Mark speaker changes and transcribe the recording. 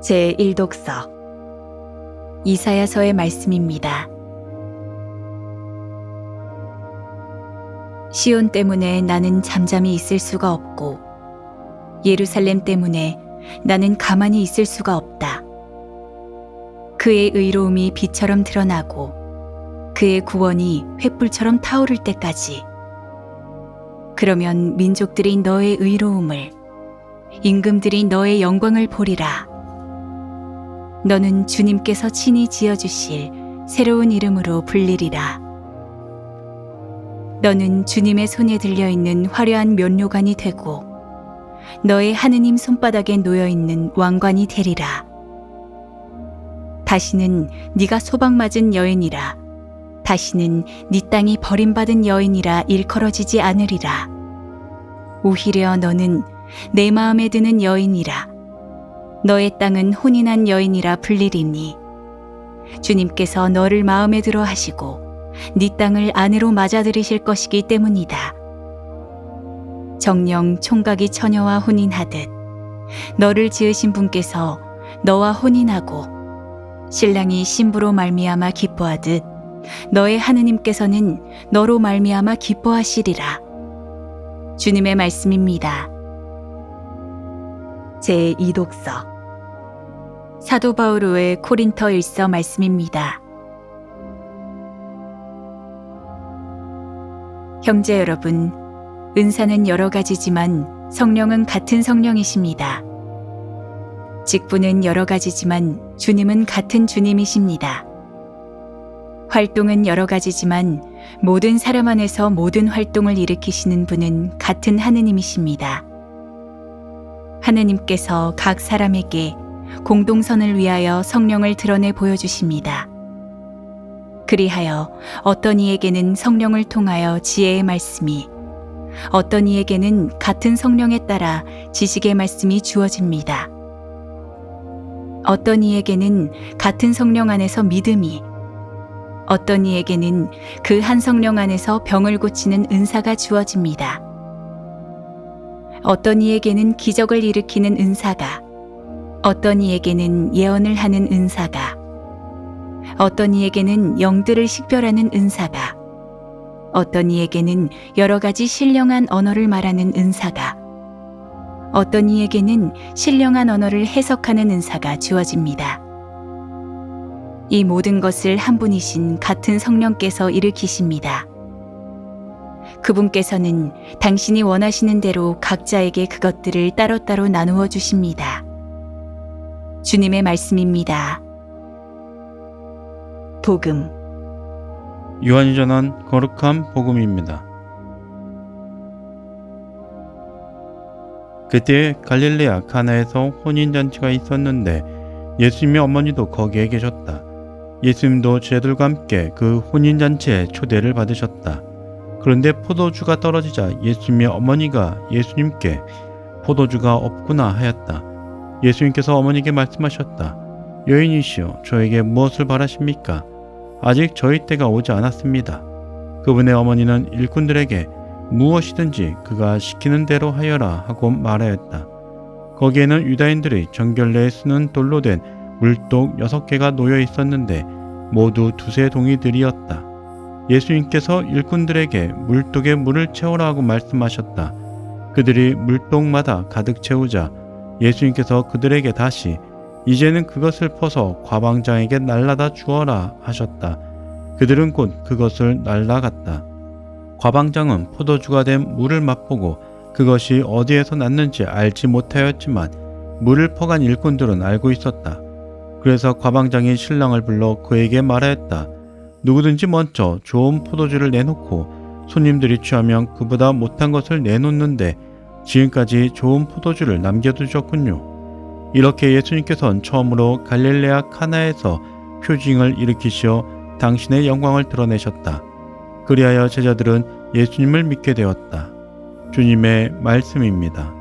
Speaker 1: 제1독서 이사야서의 말씀입니다. 시온 때문에 나는 잠잠히 있을 수가 없고 예루살렘 때문에 나는 가만히 있을 수가 없다. 그의 의로움이 빛처럼 드러나고 그의 구원이 횃불처럼 타오를 때까지 그러면 민족들이 너의 의로움을 임금들이 너의 영광을 보리라. 너는 주님께서 친히 지어주실 새로운 이름으로 불리리라. 너는 주님의 손에 들려있는 화려한 면류관이 되고 너의 하느님 손바닥에 놓여있는 왕관이 되리라. 다시는 네가 소박맞은 여인이라. 다시는 네 땅이 버림받은 여인이라 일컬어지지 않으리라. 오히려 너는 내 마음에 드는 여인이라. 너의 땅은 혼인한 여인이라 불리리니 주님께서 너를 마음에 들어 하시고 네 땅을 아내로 맞아들이실 것이기 때문이다. 정령 총각이 처녀와 혼인하듯 너를 지으신 분께서 너와 혼인하고 신랑이 신부로 말미암아 기뻐하듯 너의 하느님께서는 너로 말미암아 기뻐하시리라. 주님의 말씀입니다. 제 2독서 사도 바오로의 코린터 일서 말씀입니다. 형제 여러분, 은사는 여러 가지지만 성령은 같은 성령이십니다. 직분은 여러 가지지만 주님은 같은 주님이십니다. 활동은 여러 가지지만 모든 사람 안에서 모든 활동을 일으키시는 분은 같은 하느님이십니다. 하느님께서 각 사람에게 공동선을 위하여 성령을 드러내 보여주십니다. 그리하여 어떤 이에게는 성령을 통하여 지혜의 말씀이, 어떤 이에게는 같은 성령에 따라 지식의 말씀이 주어집니다. 어떤 이에게는 같은 성령 안에서 믿음이, 어떤 이에게는 그 한 성령 안에서 병을 고치는 은사가 주어집니다. 어떤 이에게는 기적을 일으키는 은사가, 어떤 이에게는 예언을 하는 은사가, 어떤 이에게는 영들을 식별하는 은사가, 어떤 이에게는 여러 가지 신령한 언어를 말하는 은사가, 어떤 이에게는 신령한 언어를 해석하는 은사가 주어집니다. 이 모든 것을 한 분이신 같은 성령께서 일으키십니다. 그분께서는 당신이 원하시는 대로 각자에게 그것들을 따로따로 나누어 주십니다. 주님의 말씀입니다. 복음
Speaker 2: 요한이 전한 거룩한 복음입니다. 그때 갈릴레아 가나에서 혼인 잔치가 있었는데 예수님의 어머니도 거기에 계셨다. 예수님도 제들과 함께 그 혼인 잔치에 초대를 받으셨다. 그런데 포도주가 떨어지자 예수님의 어머니가 예수님께 포도주가 없구나 하였다. 예수님께서 어머니에게 말씀하셨다. 여인이시여 저에게 무엇을 바라십니까? 아직 저희 때가 오지 않았습니다. 그분의 어머니는 일꾼들에게 무엇이든지 그가 시키는 대로 하여라 하고 말하였다. 거기에는 유다인들의 정결례에 쓰는 돌로 된 물독 여섯 개가 놓여 있었는데 모두 두세 동이들이었다. 예수님께서 일꾼들에게 물독에 물을 채우라 하고 말씀하셨다. 그들이 물독마다 가득 채우자 예수님께서 그들에게 다시 이제는 그것을 퍼서 과방장에게 날라다 주어라 하셨다. 그들은 곧 그것을 날라갔다. 과방장은 포도주가 된 물을 맛보고 그것이 어디에서 났는지 알지 못하였지만 물을 퍼간 일꾼들은 알고 있었다. 그래서 과방장이 신랑을 불러 그에게 말하였다. 누구든지 먼저 좋은 포도주를 내놓고 손님들이 취하면 그보다 못한 것을 내놓는데 지금까지 좋은 포도주를 남겨두셨군요. 이렇게 예수님께서는 처음으로 갈릴레아 카나에서 표징을 일으키시어 당신의 영광을 드러내셨다. 그리하여 제자들은 예수님을 믿게 되었다. 주님의 말씀입니다.